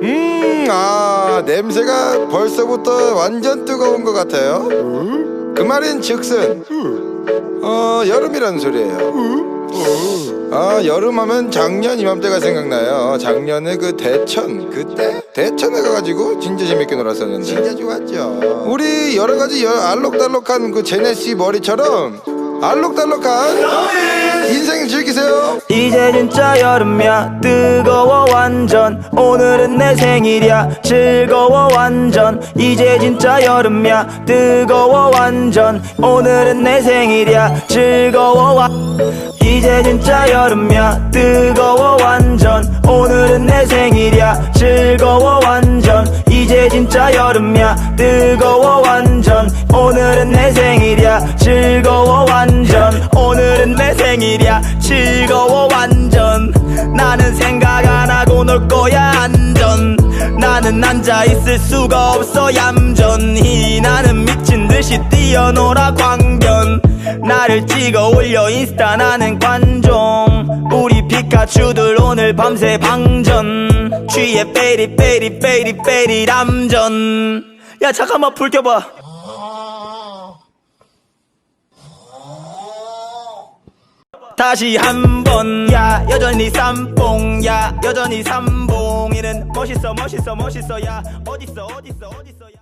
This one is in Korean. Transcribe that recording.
음, 아, 냄새가 벌써부터 완전 뜨거운 것 같아요. 그 말인 즉슨, 어, 여름이라는 소리예요. 아, 여름하면 작년 이맘때가 생각나요. 작년에 그 대천, 그때 대천에 가가지고 진짜 재밌게 놀았었는데. 진짜 좋았죠. 우리 여러 가지 여- 알록달록한 그 제네시 머리처럼 알록달록한. 진짜 여름이야. 뜨거워 완전. 오늘은 내 생일이야. 즐거워 완전. 이제 진짜 여름이야. 뜨거워 완전. 오늘은 내 생일이야. 즐거워 와. 이제 진짜 여름이야. 뜨거워 완전. 오늘은 내 생일이야. 즐거워 완전. 이제 진짜 여름이야. 뜨거워 완전. 오늘은 내 생일이야. 즐 일이야. 즐거워 완전. 나는 생각 안 하고 놀 거야 안전. 나는 앉아 있을 수가 없어 얌전히 나는 미친 듯이 뛰어놀아 광변 나를 찍어 올려 인스타 나는 관종. 우리 피카츄들 오늘 밤새 방전. 취해 빼리 빼리 빼리 빼리 람전. 야 잠깐만 불 켜봐 다시 한번. 야 여전히 쌈뽕 야 여전히 삼봉이는 멋있어 멋있어 멋있어. 야 어딨어 어딨어 어딨어